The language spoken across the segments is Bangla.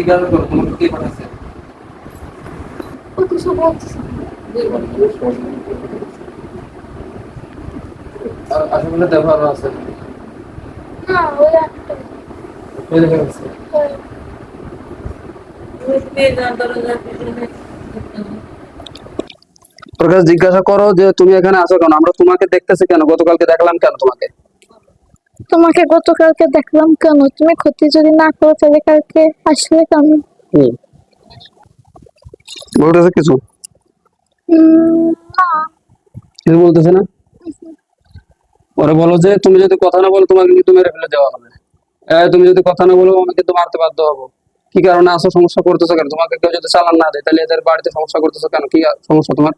জিজ্ঞাসা তোমাকে কে পাঠাচ্ছে কাছে জিজ্ঞাসা করো যে তুমি এখানে আছো কেন? আমরা তোমাকে দেখতেছি কেন? গতকালকে দেখলাম কেন তোমাকে? তোমাকে গতকালকে দেখলাম কেন? তুমি ক্ষতি যদি না করো তাহলে কালকে আসলে কেন? বলতেছে কিছু? কিছু বলতেছে না? ওরা বলো যে তুমি যদি কথা না বলো তোমাকে কিন্তু মেরে ফেলে দেওয়া হবে। তুমি যদি কথা না বলো আমি কিন্তু মারতে বাধ্য হব। কি কারণে আসো সমস্যা করতেছো কেন? তোমাকে কেউ যদি চালান না দেয় তাহলে এদের বাড়িতে সমস্যা করতেছো কেন? কি সমস্যা তোমার?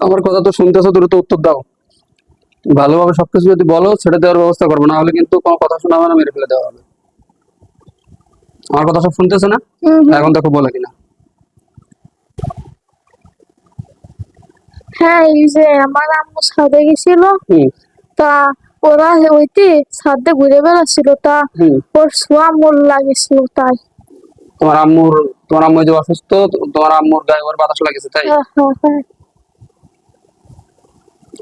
আমার কথা তো শুনতেছো দ্রুত উত্তর দাও। ভালোভাবে সবকিছু যদি বলো সেটা দেওয়ার ব্যবস্থা করব। না হলে কিন্তু কোনো কথা শোনাবে না মেরে ফেলে দেওয়া হবে। আমার কথা সব শুনতেছে না? এখন দেখো বলে কিনা। হ্যাঁ এই যে আমার আম্মু ছাদে গেছিল তা ওরা ওইটি ছাদে ঘুরে বেড়াচ্ছিল তা ওর সোয়া মোর লাগেছিল তাই। তোমার আম্মুর তোমার আম্মু যে অসুস্থ তোমার আম্মুর গায়ে ওর বাতাস লাগেছে তাই? হ্যাঁ হ্যাঁ হ্যাঁ।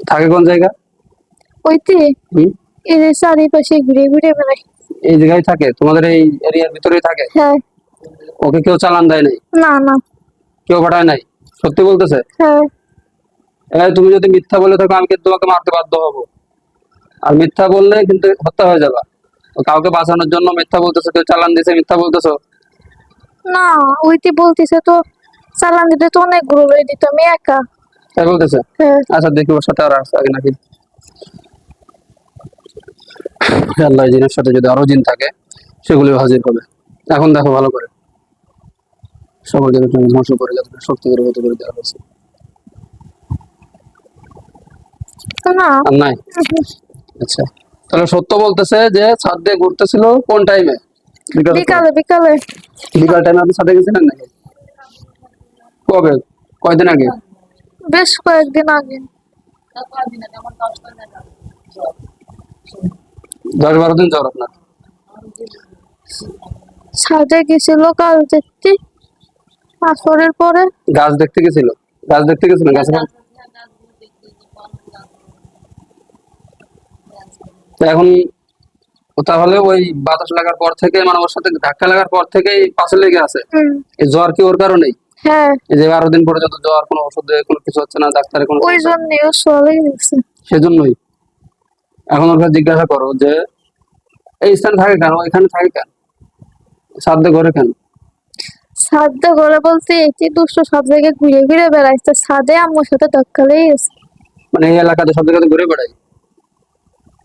থাকে কোন জায়গা? হুম এই যে চারিপাশে ঘুরে ঘুরে বেড়ায়। এই জায়গায় থাকে? তোমাদের এই এরিয়ার ভিতরেই থাকে? হ্যাঁ। ওকে কেউ চালান দেয় নাই? না না। কেউ পাঠায় নাই? সত্যি বলতেছে? হ্যাঁ। তুমি যদি মিথ্যা বলে থাকো আমি কিন্তু তোমাকে মারতে বাধ্য হব। আর মিথ্যা বললে কিন্তু হত্যা হয়ে যাবে। কাউকে বাঁচানোর জন্য মিথ্যা বলতেছো কেউ চালান দিছে মিথ্যা বলতেছো? না ওইটি বলতেছে তো চালান দিতে তো অনেকগুলো দিত আমি একা। তাই বলতেছে? হ্যাঁ। আচ্ছা দেখি ওর সাথে আর আগে নাকি? আল্লাহ জিনের সাথে যদি আরও জিন থাকে সেগুলিও হাজির হবে এখন দেখো ভালো করে। সকলকে ধ্বংস করে যাবে শক্তি করে হতে করে দেওয়া হয়েছে। নাই? আচ্ছা। তাহলে সত্য বলতেছে যে ছাদ দিয়ে ঘুরতেছিল কোন টাইমে বিকালে বিকালে বিকাল। টাইমে আপনি ছাদে গেছিলেন নাকি? কবে? কয়দিন আগে? বেশ কয়েকদিন আগে। দশ বারো দিন জ্বর আপনার? ছাদে গেছিল কাল দেখতে। আসরের পরে। গাছ দেখতে গেছিল? গাছ দেখতে গেছিল? গাছে তো এখন তাহলে ওই বাতাস লাগার পর থেকে মানে ওর সাথে ধাক্কা লাগার পর থেকেই পাশে লেগে আছে? এই জ্বর কি ওর কারণেই? হ্যাঁ। এই যে বারো দিন পর্যন্ত জ্বর কোনো ওষুধ দেয় কোনো কিছু হচ্ছে না ডাক্তারের কোনো ওই জন্য ও গেছে। সেজন্যই? এখন ওর কাছে জিজ্ঞাসা করো যে এই স্থানে থাকে কেন? এখানে থাকে কেন? সাধ্য ঘরে কেন? ছাদে ঘরে বলতে এটি দুষ্ট সব জায়গায় ঘুরে ঘুরে বেড়াইছে ছাদে আম্মুর সাথে ধাক্কা মানে এই এলাকাতে সব জায়গাতে ঘুরে বেড়াই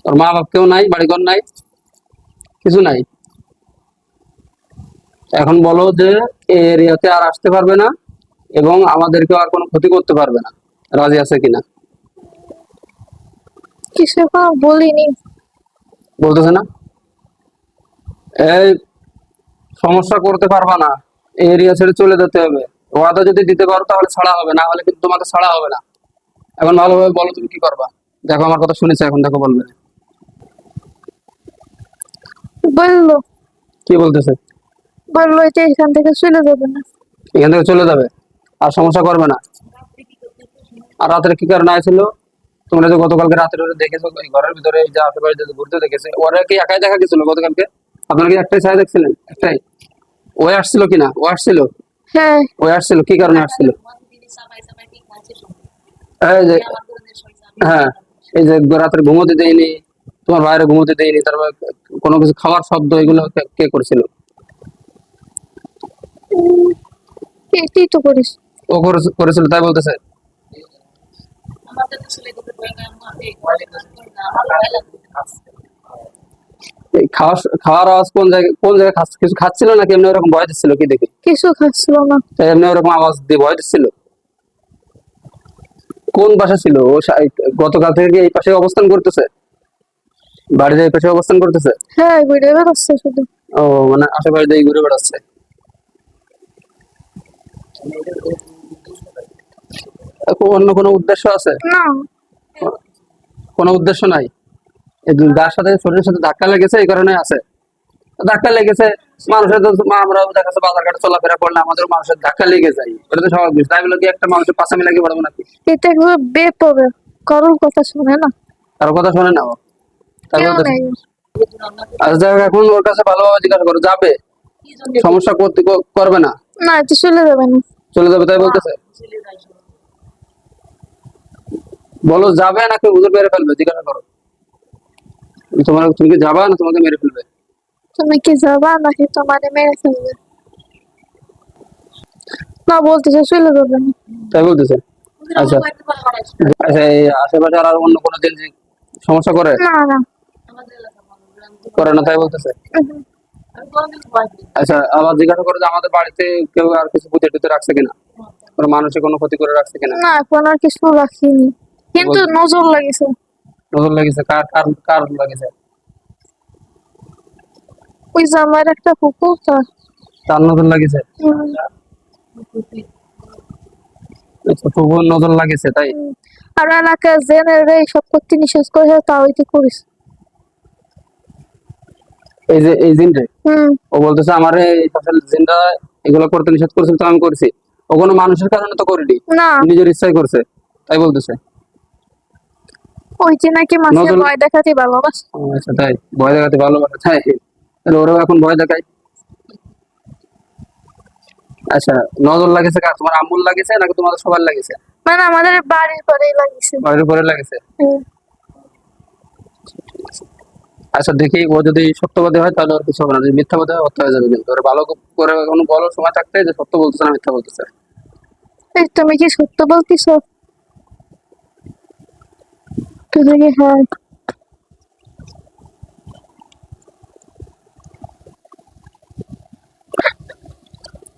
ওর মা বাপ কেউ নাই বাড়িঘর নাই কিছু নাই? এখন বলো যে এই এরিয়াতে আর আসতে পারবে না এবং আমাদেরকে আর কোনো ক্ষতি করতে পারবে না। রাজি আছে কিনা? কিছু বলিনি। বলতেছে না? এই সমস্যা করতে পারবা না। এরিয়া ছেড়ে চলে যেতে হবে। ওয়াদা যদি দিতে পারো তাহলে ছাড়া হবে না হলে কিন্তু তোমাকে ছাড়া হবে না। এখন ভালোভাবে বলো তুমি কি করবা? দেখো আমার কথা শুনেছে এখন দেখো বলবে। বলল। কি বলতেছে? বলল যে এখান থেকে চলে যাবে না। এখান থেকে চলে যাবে? আর সমস্যা করবে না। আর রাত্রে কি কারণে আসছিল তোমরা যে গতকালকে রাত্রে ওরা দেখেছ ওই ঘরের ভিতরে এই যে আশেপাশে যে ঘুরতে দেখেছে ওরা কি একাই দেখা গেছিল গতকালকে? আপনারা কি একটাই ছায়া দেখছিলেন? একটাই? ওই আসছিল কিনা ও আসছিল? হ্যাঁ। ওই আসছিল? কি কারণে আসছিল? এই যে হ্যাঁ এই যে রাত্রে ঘুমোতে দেয়নি তোমার বাইরে ঘুমোতে দেয়নি তারপর কোনো কিছু খাওয়ার শব্দ এগুলো কে- করেছিল? এটি তো করিস ও করেছিল তাই বলতেছে? এই খাওয়া আওয়াজ কোন জায়গায় কোন জায়গায় কিছু খাচ্ছিল নাকি এমনি ওরকম ভয় দিচ্ছিল কি দেখে? কিছু খাচ্ছিল না। এমনি ওরকম আওয়াজ দিয়ে ভয় দিচ্ছিল? কোন পাশে ছিল? ও গতকাল থেকে এই পাশে অবস্থান করতেছে? বাড়িতে এই পাশে অবস্থান করতেছে? হ্যাঁ ঘুরে বেড়াচ্ছে শুধু। ও মানে আশেপাশে দিয়ে ঘুরে বেড়াচ্ছে। অন্য কোনো উদ্দেশ্য আছে? না। কোনো উদ্দেশ্য নাই? যার সাথে শরীরের সাথে ধাক্কা লেগেছে এই কারণে আছে। ধাক্কা লেগেছে মানুষের তো মা আমরা দেখা যাচ্ছে বাজার ঘাটে চলাফেরা করলে আমাদের মানুষের ধাক্কা লেগে যায়। এটা তো স্বাভাবিক। তাই বলে কি একটা মানুষের পাশামি লাগিয়ে পড়ব নাকি? এটা বেপবে কারোর কথা শুনে না? কারোর কথা শোনে না আচ্ছা এখন ওর কাছে ভালোভাবে জিজ্ঞাসা করো যাবে? সমস্যা করতে করবে না? না এটা চলে যাবে না। চলে যাবে তাই বলতেছে? বলো যাবে নাকি হুজুর মেরে ফেলবে? জিজ্ঞাসা করো। তোমার তুমি কি যাবা না তোমাকে মেরে ফেলবে? তুমি কি যাবা নাকি তোমার মেরে ফেলবে? না বলতেছে চলে যাবে। না তাই বলতেছে? আচ্ছা। আচ্ছা এই আশেপাশে আর অন্য কোনো দিন যে সমস্যা করে? না না। করে না তাই বলতেছে। আচ্ছা আবার জিজ্ঞাসা করো যে আমাদের বাড়িতে কেউ আর কিছু পুঁতে টুতে রাখছে কিনা? কোনো মানুষের কোনো ক্ষতি করে রাখছে কিনা? না এখন আর কিছু রাখিনি। কিন্তু নজর লাগেছে। নজর লাগিছে কার কার কার লাগিছে? ওই যে আমার একটা কুকুর তার। তার নজর লাগিছে? আচ্ছা নজর লাগিছে তাই। আর করতে নিষেধ করে তাও এটি করিস। এই যে এই জিনটা? হম। ও বলতেছে আমার এই এগুলো করতে নিষেধ করেছিল তো আমি করেছি। ও কোনো মানুষের কারণে তো করিনি না। নিজের ইচ্ছাই করছে তাই বলতেছে? ওই যে নাকি মাসে ভয় দেখাতে ভালোবাসে। আচ্ছা তাই। ভয় দেখাতে ভালোবাসে তাই? তাহলে ওরাও এখন ভয় দেখায়। আচ্ছা নজর লাগেছে কার? তোমার আম্মুল লাগেছে নাকি তোমাদের সবার লাগেছে? মানে আমাদের বাড়ির পরেই লাগিয়েছে বাড়ির উপরে লাগেছে? আচ্ছা দেখি ও যদি সত্যবাদী হয় তাহলে ওর কিছু হবে না। যদি মিথ্যাবাদী হয় হত্যা হয়ে যাবে কিন্তু। ওর ভালো করে কোনো বলো সময় থাকতে যে সত্য বলতেছে না মিথ্যা বলতেছে। তুমি কি সত্য বলতেছ? তুমি কি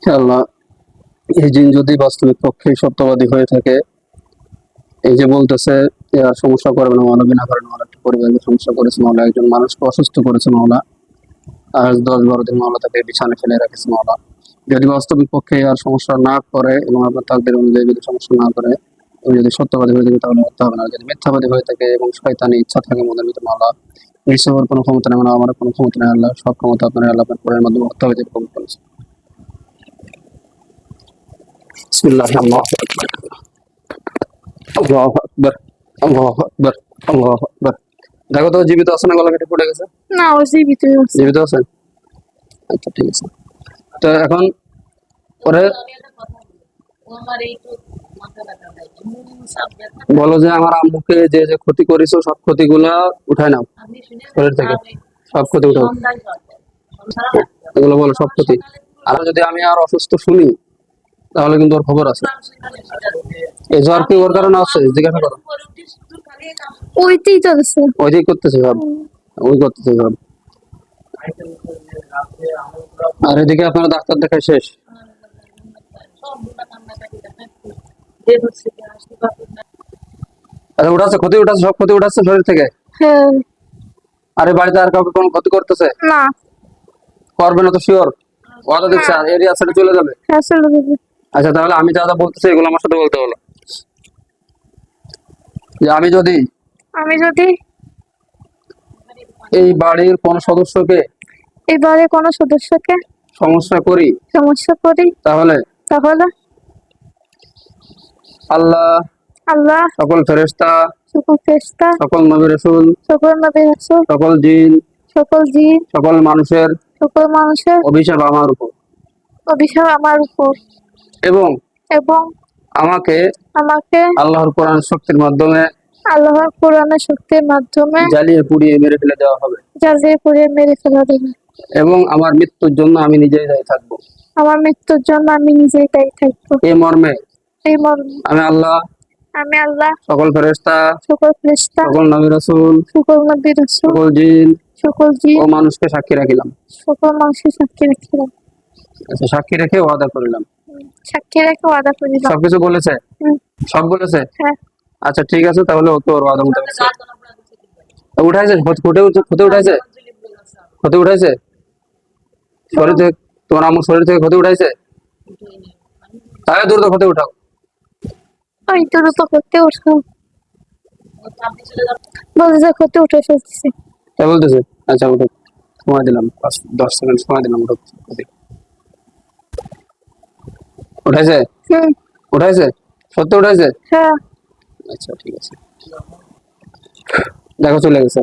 হ্যাঁ আল্লাহ, এই জিন যদি বাস্তবিক পক্ষে সত্যবাদী হয়ে থাকে, এই যে বলতেছে আর সমস্যা করবে না, মানবী না, কারণে একটা পরিবারকে সমস্যা করেছে, মাওলা, একজন মানুষকে অসুস্থ করেছে, মাওলা। আজ দশ বারো দিন মাওলা তাকে বিছানে ফেলে রেখেছে, মাওলা। যদি বাস্তবিক পক্ষে আর সমস্যা না করে এবং আপনার তাকদের অনুযায়ী যদি সমস্যা না করে ও যদি সত্যবাদী হয়ে থাকে তাহলে হত্যা হবে না। যদি মিথ্যাবাদী হয়ে থাকে এবং শয়তানি ইচ্ছা থাকে মনের ভিতরে আল্লাহ ঈশ্বর কোনো ক্ষমতা নেই মানে আমার কোনো ক্ষমতা নেই আল্লাহ সব ক্ষমতা আপনার আল্লাহ আপনার পরের মাধ্যমে হত্যা হয়ে যাবে কবুল করেছে বিসমিল্লাহ আল্লাহ আকবার। আল্লাহ আকবার আল্লাহ আকবার দেখো তো জীবিত আছে না গলা কেটে পড়ে গেছে? না ও জীবিত জীবিত আছে? আচ্ছা ঠিক আছে। তো এখন পরে বলো যে আমার আম্মুকে যে যে ক্ষতি করেছ সব ক্ষতিগুলা উঠায় নাও। শরীর থেকে। সব ক্ষতি উঠাও। এগুলো বলো সব ক্ষতি। আর যদি আমি আর অসুস্থ শুনি তাহলে কিন্তু ওর খবর আছে। এই জ্বর কি ওর কারণে আছে জিজ্ঞাসা করো। ওইটাই তো আছে। ওই দিক করতেছে সব। ওই করতেছে সব। আর এদিকে আপনারা ডাক্তার দেখায় শেষ। আচ্ছা উঠাচ্ছে ক্ষতি উঠাচ্ছে সব ক্ষতি উঠাচ্ছে শরীর থেকে? হ্যাঁ। আরে বাড়িতে আর কাউকে কোনো ক্ষতি করতেছে? না। করবে না তো শিওর ওরা দেখছে আর এরিয়া ছেড়ে চলে যাবে? হ্যাঁ চলে যাবে। আচ্ছা তাহলে আমি যা যা বলতেছি এগুলো আমার সাথে বলতে হলো যে আমি যদি আমি যদি এই বাড়ির কোন সদস্যকে এবারে কোনো সদস্যকে সমস্যা করি সমস্যা করি তাহলে? তাহলে? আল্লাহ আল্লাহ সকল ফেরেশতা সকল চেষ্টা সকল নবী রসুল সকল নবী রাসূল সকল জিন সকল জিন সকল মানুষের সকল মানুষের অভিশাপ আমার উপর। অভিশাপ আমার উপর। এবং এবং আমাকে আমাকে আল্লাহর কোরআন শক্তির মাধ্যমে আল্লাহর কোরআনের শক্তির মাধ্যমে জ্বালিয়ে পুড়িয়ে মেরে ফেলে দেওয়া হবে। জ্বালিয়ে পুড়িয়ে মেরে ফেলা দেবে এবং আমার মৃত্যুর জন্য আমি নিজেই দায়ী থাকব। আমার মৃত্যুর জন্য আমি নিজেই দায়ী থাকব। এই মর্মে আমি আল্লাহ। আমি আল্লাহ। সকল ফেরেশতা। সকল চেষ্টা সকল নবী রসুল। সকল নবী রাসূল। সকল জিন। সকল জিন। ও মানুষকে সাক্ষী রাখিলাম। সকল মানুষের সাক্ষী রাখিলাম। আচ্ছা সাক্ষী রেখে ওয়াদা করিলাম। সাক্ষী রেখে ওয়াদা করিলাম। সবকিছু বলেছে? সব বলেছে? হ্যাঁ। আচ্ছা ঠিক আছে তাহলে ওকে ওর ওয়াদা মতো উঠাইছে? ফুটে ফুটে উঠাইছে? ক্ষতি উঠাইছে? শরীর থেকে তোমার আমার শরীর থেকে ক্ষতি উঠাইছে? তাহলে দ্রুত ক্ষতি উঠাও। ওই তো তো করতে উঠো বলছে যে করতে উঠে ফেলতেছি। তাই বলতেছে? আচ্ছা উঠো সময় দিলাম পাঁচ দশ সেকেন্ড সময় দিলাম ওটা উঠাইছে? হুম। উঠাইছে? সত্যি উঠাইছে? হ্যাঁ। আচ্ছা ঠিক আছে। দেখো চলে গেছে।